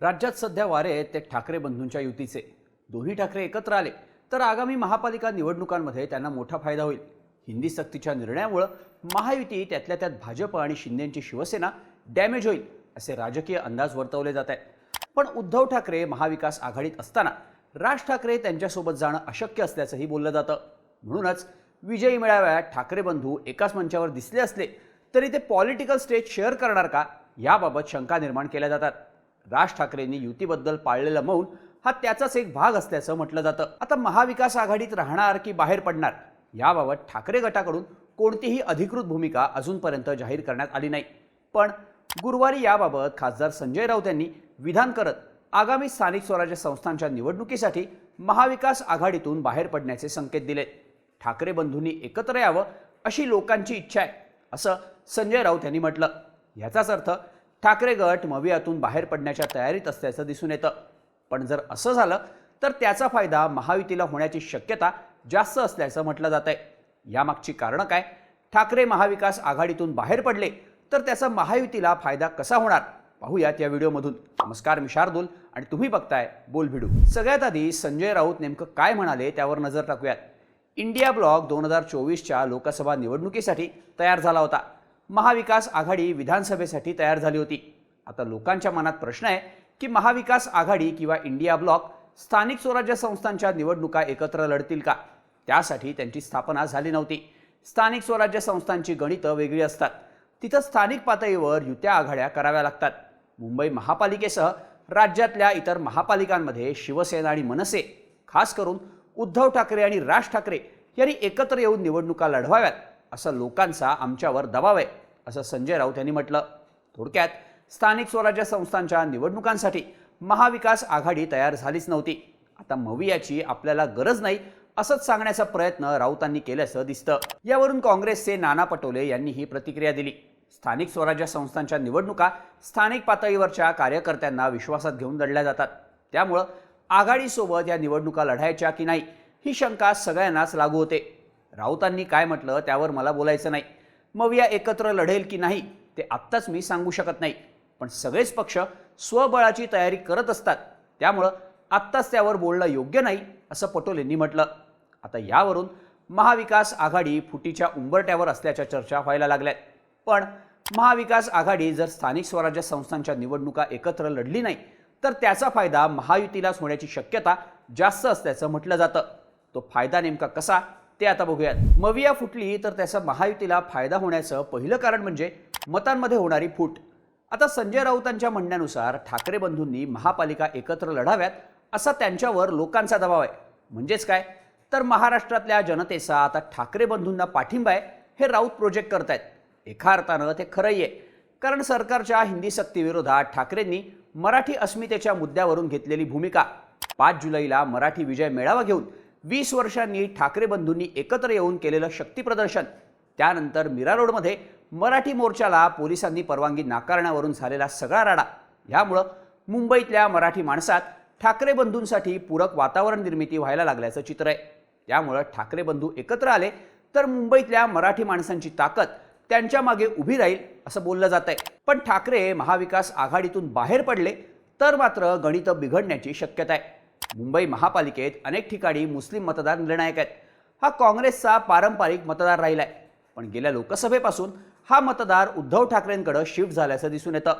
राज्यात सध्या वारे आहेत ते ठाकरे बंधूंच्या युतीचे. दोन्ही ठाकरे एकत्र आले तर आगामी महापालिका निवडणुकांमध्ये त्यांना मोठा फायदा होईल. हिंदी सक्तीच्या निर्णयामुळं महायुती त्यातल्या त्यात भाजप आणि शिंदेंची शिवसेना डॅमेज होईल असे राजकीय अंदाज वर्तवले जात आहेत. पण उद्धव ठाकरे महाविकास आघाडीत असताना राज ठाकरे त्यांच्यासोबत जाणं अशक्य असल्याचंही बोललं जातं. म्हणूनच विजयी मेळाव्यात ठाकरे बंधू एकाच मंचावर दिसले असले तरी ते पॉलिटिकल स्टेज शेअर करणार का? याबाबत शंका निर्माण केल्या जातात. राज ठाकरेंनी युतीबद्दल पाळलेलं मौन हा त्याचाच एक भाग असल्याचं म्हटलं जातं. आता महाविकास आघाडीत राहणार की बाहेर पडणार? याबाबत ठाकरे गटाकडून कोणतीही अधिकृत भूमिका अजूनपर्यंत जाहीर करण्यात आली नाही. पण गुरुवारी याबाबत खासदार संजय राऊत यांनी विधान करत आगामी स्थानिक स्वराज्य संस्थांच्या निवडणुकीसाठी महाविकास आघाडीतून बाहेर पडण्याचे संकेत दिले. ठाकरे बंधूंनी एकत्र यावं अशी लोकांची इच्छा आहे असं संजय राऊत यांनी म्हटलं. याचाच अर्थ ठाकरे गट मवियातून बाहेर पडण्याच्या तयारीत असल्याचं दिसून येतं. पण जर असं झालं तर त्याचा फायदा महायुतीला होण्याची शक्यता जास्त असल्याचं म्हटलं जात आहे यामागची कारणं काय? ठाकरे महाविकास आघाडीतून बाहेर पडले तर त्याचा महायुतीला फायदा कसा होणार? पाहूयात या व्हिडिओमधून. नमस्कार मी शार्दूल आणि तुम्ही बघताय बोल भिडू सगळ्यात आधी संजय राऊत नेमकं काय म्हणाले त्यावर नजर टाकूयात. इंडिया ब्लॉक दोन हजार चोवीसच्या लोकसभा निवडणुकीसाठी तयार झाला होता. महाविकास आघाडी विधानसभेसाठी तयार झाली होती. आता लोकांच्या मनात प्रश्न आहे की महाविकास आघाडी किंवा इंडिया ब्लॉक स्थानिक स्वराज्य संस्थांच्या निवडणुका एकत्र लढतील का? त्यासाठी त्यांची स्थापना झाली नव्हती. स्थानिक स्वराज्य संस्थांची गणितं वेगळी असतात. तिथं स्थानिक पातळीवर युत्या आघाड्या कराव्या लागतात. मुंबई महापालिकेसह राज्यातल्या इतर महापालिकांमध्ये शिवसेना आणि मनसे खास करून उद्धव ठाकरे आणि राज ठाकरे यांनी एकत्र येऊन निवडणुका लढवाव्यात. असं लोकांचा आमच्यावर दबाव आहे असं संजय राऊत यांनी म्हटलं. थोडक्यात स्थानिक स्वराज्य संस्थांच्या निवडणुकांसाठी महाविकास आघाडी तयार झालीच नव्हती. आता मवियाची आपल्याला गरज नाही असंच सांगण्याचा प्रयत्न राऊतांनी केल्याचं दिसतं. यावरून काँग्रेसचे नाना पटोले यांनी ही प्रतिक्रिया दिली. स्थानिक स्वराज्य संस्थांच्या निवडणुका स्थानिक पातळीवरच्या कार्यकर्त्यांना विश्वासात घेऊन लढल्या जातात. त्यामुळं आघाडीसोबत या निवडणुका लढायच्या की नाही ही शंका सगळ्यांनाच लागू होते. राऊतांनी काय म्हटलं त्यावर मला बोलायचं नाही. मविया एकत्र लढेल की नाही ते आत्ताच मी सांगू शकत नाही. पण सगळेच पक्ष स्वबळाची तयारी करत असतात. त्यामुळं आत्ताच त्यावर बोलणं योग्य नाही असं पटोलेंनी म्हटलं. आता यावरून महाविकास आघाडी फुटीच्या उंबरट्यावर असल्याच्या चर्चा व्हायला लागल्यात. पण महाविकास आघाडी जर स्थानिक स्वराज्य संस्थांच्या निवडणुका एकत्र लढली नाही तर त्याचा फायदा महायुतीलाच होण्याची शक्यता जास्त असल्याचं म्हटलं जातं. तो फायदा नेमका कसा? ते आता बघूयात. मविया फुटली तर त्याचा महायुतीला फायदा होण्याचं पहिलं कारण म्हणजे मतांमध्ये होणारी फूट. आता संजय राऊतांच्या म्हणण्यानुसार ठाकरे बंधूंनी महापालिका एकत्र लढाव्यात असा त्यांच्यावर लोकांचा दबाव आहे. म्हणजेच काय? तर महाराष्ट्रातल्या जनतेचा आता ठाकरे बंधूंना पाठिंबा आहे हे राऊत प्रोजेक्ट करतायत. एका अर्थानं ते खरंही आहे. कारण सरकारच्या हिंदी सक्तीविरोधात ठाकरेंनी मराठी अस्मितेच्या मुद्द्यावरून घेतलेली भूमिका. पाच जुलैला मराठी विजय मेळावा घेऊन वीस वर्षांनी ठाकरे बंधूंनी एकत्र येऊन केलेलं शक्तीप्रदर्शन त्यानंतर मीरा रोडमध्ये मराठी मोर्चाला पोलिसांनी परवानगी नाकारण्यावरून झालेला सगळा राडा. यामुळं मुंबईतल्या मराठी माणसात ठाकरे बंधूंसाठी पूरक वातावरण निर्मिती व्हायला लागल्याचं चित्र आहे. त्यामुळं ठाकरे बंधू एकत्र आले तर मुंबईतल्या मराठी माणसांची ताकद त्यांच्या मागे उभी राहील असं बोललं जात आहे. पण ठाकरे महाविकास आघाडीतून बाहेर पडले तर मात्र गणितं बिघडण्याची शक्यता आहे. मुंबई महापालिकेत अनेक ठिकाणी मुस्लिम मतदार निर्णायक आहेत. हा काँग्रेसचा पारंपरिक मतदार राहिला आहे पण गेल्या लोकसभेपासून हा मतदार उद्धव ठाकरेंकडे शिफ्ट झाल्याचं दिसून येतं.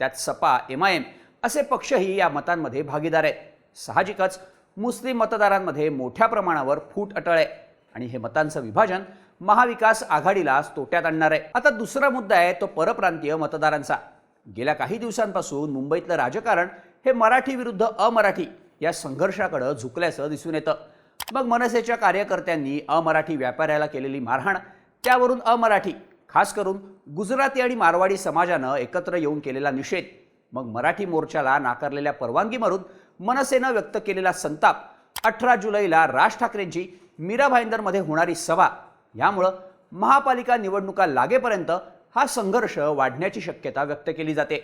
त्यात सपा एम आय एम असे पक्षही या मतांमध्ये भागीदार आहेत. साहजिकच मुस्लिम मतदारांमध्ये मोठ्या प्रमाणावर फूट अटळ आहे. आणि हे मतांचं विभाजन महाविकास आघाडीलाच तोट्यात आणणार आहे. आता दुसरा मुद्दा आहे तो परप्रांतीय मतदारांचा. गेल्या काही दिवसांपासून मुंबईतलं राजकारण हे मराठी विरुद्ध अमराठी. या संघर्षाकडं झुकल्याचं दिसून येतं. मग मनसेच्या कार्यकर्त्यांनी अमराठी व्यापाऱ्याला केलेली मारहाण त्यावरून अमराठी खास करून गुजराती आणि मारवाडी समाजानं एकत्र येऊन केलेला निषेध मग मराठी मोर्चाला नाकारलेल्या परवानगीवरून मनसेनं व्यक्त केलेला संताप अठरा जुलैला राज ठाकरेंची मीरा भाईंदरमध्ये होणारी सभा यामुळं महापालिका निवडणुका लागेपर्यंत हा संघर्ष वाढण्याची शक्यता व्यक्त केली जाते.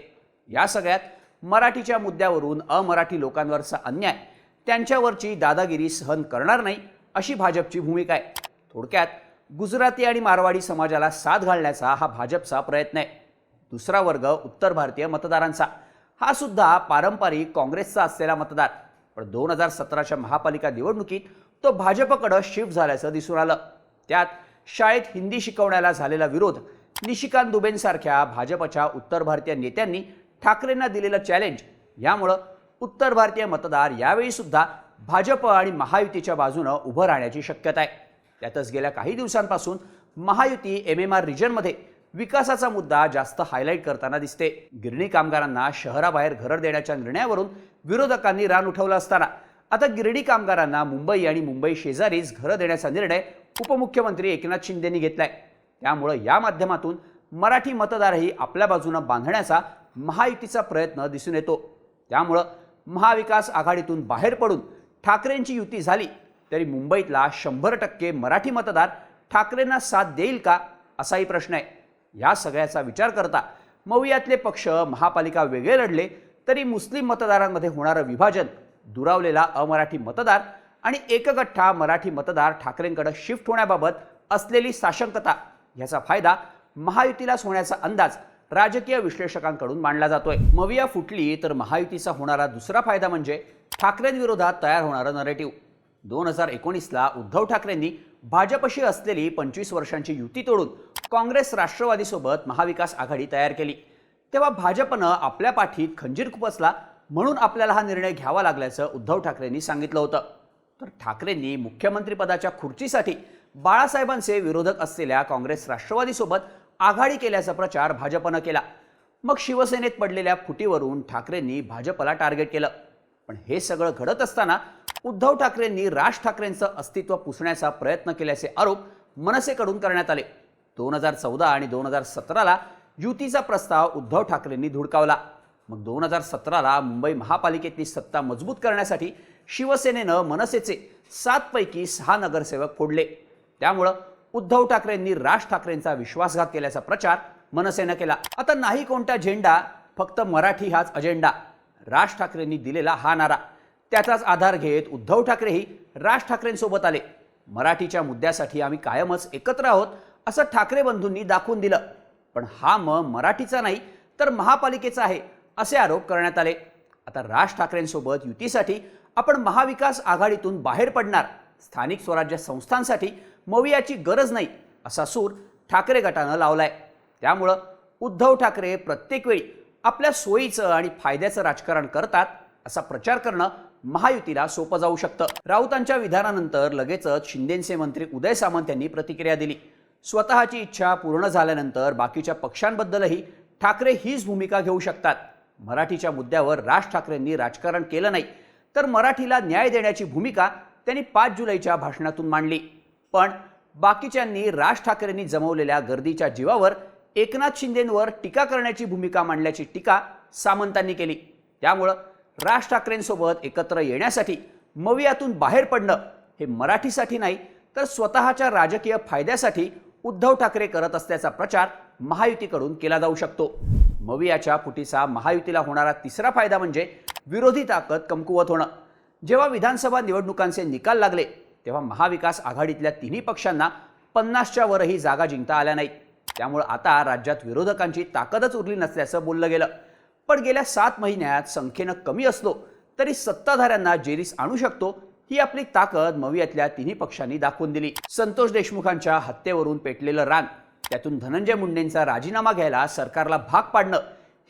या सगळ्यात मराठीच्या मुद्द्यावरून अमराठी लोकांवरचा अन्याय. त्यांच्यावरची दादागिरी सहन करणार नाही अशी भाजपची भूमिका आहे. थोडक्यात गुजराती आणि मारवाडी समाजाला साथ घालण्याचा हा भाजपचा प्रयत्न आहे. दुसरा वर्ग उत्तर भारतीय मतदारांचा. हा सुद्धा पारंपरिक काँग्रेसचा असलेला मतदार. पण दोन हजार सतराच्या महापालिका निवडणुकीत तो भाजपकडं शिफ्ट झाल्याचं दिसून आलं. त्यात शाळेत हिंदी शिकवण्याला झालेला विरोध निशिकांत दुबेंसारख्या भाजपच्या उत्तर भारतीय नेत्यांनी ठाकरेंना दिलेलं चॅलेंज यामुळं उत्तर भारतीय मतदार यावेळी सुद्धा भाजप आणि महायुतीच्या बाजूनं उभं राहण्याची शक्यता आहे. त्यातच गेल्या काही दिवसांपासून महायुती एम एम आर रिजनमध्ये विकासाचा मुद्दा जास्त हायलाईट करताना दिसते. गिरणी कामगारांना शहराबाहेर घरं देण्याच्या निर्णयावरून विरोधकांनी रान उठवलं असताना. आता गिरणी कामगारांना मुंबई आणि मुंबई शेजारीच घरं देण्याचा निर्णय उपमुख्यमंत्री एकनाथ शिंदेनी घेतलाय. त्यामुळं या माध्यमातून मराठी मतदारही आपल्या बाजूनं बांधण्याचा महायुतीचा प्रयत्न दिसून येतो. त्यामुळं महाविकास आघाडीतून बाहेर पडून ठाकरेंची युती झाली तरी मुंबईतला शंभर टक्के मराठी मतदार ठाकरेंना साथ देईल का असाही प्रश्न आहे. या सगळ्याचा विचार करता मवियातले पक्ष महापालिका वेगळे लढले तरी मुस्लिम मतदारांमध्ये होणारं विभाजन दुरावलेला अमराठी मतदार आणि एकगठ्ठा मराठी मतदार ठाकरेंकडे शिफ्ट होण्याबाबत असलेली साशंकता ह्याचा फायदा महायुतीलाच होण्याचा अंदाज राजकीय विश्लेषकांकडून मांडला जातोय. मविया फुटली तर महायुतीचा होणारा दुसरा फायदा म्हणजे ठाकरेंविरोधात तयार होणारं नरेटिव्ह दोन हजार एकोणीसला उद्धव ठाकरेंनी भाजपशी असलेली पंचवीस वर्षांची युती तोडून काँग्रेस राष्ट्रवादीसोबत महाविकास आघाडी तयार केली. तेव्हा भाजपनं आपल्या पाठीत खंजीर खुपसला म्हणून आपल्याला हा निर्णय घ्यावा लागल्याचं उद्धव ठाकरेंनी सांगितलं होतं. तर ठाकरेंनी मुख्यमंत्रीपदाच्या खुर्चीसाठी बाळासाहेबांचे विरोधक असलेल्या काँग्रेस राष्ट्रवादीसोबत आघाडी केल्याचा प्रचार भाजपनं केला. मग शिवसेनेत पडलेल्या फुटीवरून ठाकरेंनी भाजपला टार्गेट केलं. पण हे सगळं घडत असताना उद्धव ठाकरेंनी राज ठाकरेंचं अस्तित्व पुसण्याचा प्रयत्न केल्याचे आरोप मनसेकडून करण्यात आले. दोन हजार चौदा आणि दोन हजार सतराला युतीचा प्रस्ताव उद्धव ठाकरेंनी धुडकावला. मग दोन हजार सतराला मुंबई महापालिकेतली सत्ता मजबूत करण्यासाठी शिवसेनेनं मनसेचे सातपैकी सहा नगरसेवक फोडले. त्यामुळं उद्धव ठाकरेंनी राज ठाकरेंचा विश्वासघात केल्याचा प्रचार मनसेनं केला. आता नाही कोणता झेंडा फक्त मराठी हाच अजेंडा. राज ठाकरेंनी दिलेला हा नारा. त्याचाच आधार घेत उद्धव ठाकरेही राज ठाकरेंसोबत आले. मराठीच्या मुद्द्यासाठी आम्ही कायमच एकत्र आहोत असं ठाकरे बंधूंनी दाखवून दिलं. पण हा म मराठीचा नाही तर महापालिकेचा आहे असे आरोप करण्यात आले. आता राज ठाकरेंसोबत युतीसाठी आपण महाविकास आघाडीतून बाहेर पडणार. स्थानिक स्वराज्य संस्थांसाठी मवियाची गरज नाही असा सूर ठाकरे गटानं लावलाय. त्यामुळं उद्धव ठाकरे प्रत्येक वेळी आपल्या सोयीचं आणि फायद्याचं राजकारण करतात असा प्रचार करणं महायुतीला सोपं जाऊ शकतं. राऊतांच्या विधानानंतर लगेचच शिंदेचे मंत्री उदय सामंत यांनी प्रतिक्रिया दिली. स्वतःची इच्छा पूर्ण झाल्यानंतर बाकीच्या पक्षांबद्दलही ठाकरे हीच भूमिका घेऊ शकतात. मराठीच्या मुद्द्यावर राज ठाकरेंनी राजकारण केलं नाही तर मराठीला न्याय देण्याची भूमिका त्यांनी पाच जुलैच्या भाषणातून मांडली. पण बाकीच्यांनी राज ठाकरेंनी जमवलेल्या गर्दीच्या जीवावर एकनाथ शिंदेंवर टीका करण्याची भूमिका मांडल्याची टीका सामंतांनी केली. त्यामुळं राज ठाकरेंसोबत एकत्र येण्यासाठी मवियातून बाहेर पडणं हे मराठीसाठी नाही तर स्वतःच्या राजकीय फायद्यासाठी उद्धव ठाकरे करत असल्याचा प्रचार महायुतीकडून केला जाऊ शकतो. मवियाच्या फुटीचा महायुतीला होणारा तिसरा फायदा म्हणजे विरोधी ताकद कमकुवत होणं. जेव्हा विधानसभा निवडणुकांचे निकाल लागले तेव्हा महाविकास आघाडीतल्या तिन्ही पक्षांना पन्नासच्या वरही जागा जिंकता आल्या नाहीत. त्यामुळे आता राज्यात विरोधकांची ताकदच उरली नसल्याचं बोललं गेलं. पण गेल्या सात महिन्यात संख्येनं कमी असलो तरी सत्ताधाऱ्यांना जेरीस आणू शकतो ही आपली ताकद मवियातल्या तिन्ही पक्षांनी दाखवून दिली. संतोष देशमुखांच्या हत्येवरून पेटलेलं रान त्यातून धनंजय मुंडेंचा राजीनामा घ्यायला सरकारला भाग पाडणं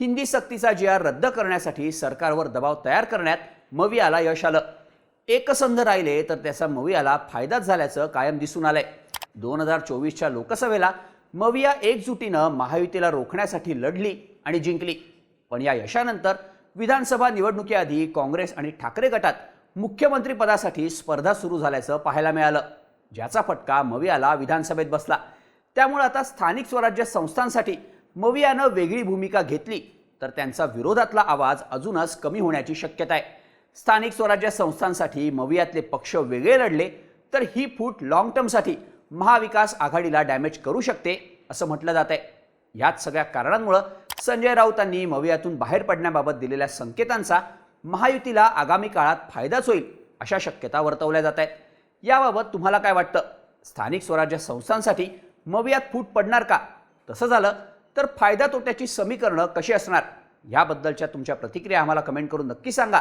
हिंदी सक्तीचा जी आर रद्द करण्यासाठी सरकारवर दबाव तयार करण्यात मवियाला यश आलं. एकसंध राहिले तर त्याचा मवियाला फायदाच झाल्याचं कायम दिसून आलंय. दोन हजार चोवीसच्या लोकसभेला मविया एकजुटीनं महायुतीला रोखण्यासाठी लढली आणि जिंकली. पण या यशानंतर विधानसभा निवडणुकीआधी काँग्रेस आणि ठाकरे गटात मुख्यमंत्रीपदासाठी स्पर्धा सुरू झाल्याचं पाहायला मिळालं. ज्याचा फटका मवियाला विधानसभेत बसला. त्यामुळे आता स्थानिक स्वराज्य संस्थांसाठी मवियानं वेगळी भूमिका घेतली तर त्यांचा विरोधातला आवाज अजूनच कमी होण्याची शक्यता आहे स्थानिक स्वराज्य संस्थांसाठी मवियातले पक्ष वेगळे लढले तर ही फूट लॉंग टर्मसाठी महाविकास आघाडीला डॅमेज करू शकते असं म्हटलं जात आहे. याच सगळ्या कारणांमुळं संजय राऊतांनी मवियातून बाहेर पडण्याबाबत दिलेल्या संकेतांचा महायुतीला आगामी काळात फायदाच होईल अशा शक्यता वर्तवल्या जात आहेत. याबाबत तुम्हाला काय वाटतं? स्थानिक स्वराज्य संस्थांसाठी मवियात फूट पडणार का? तसं झालं तर फायदा तोट्याची समीकरणं कशी असणार? याबद्दलच्या तुमच्या प्रतिक्रिया आम्हाला कमेंट करून नक्की सांगा.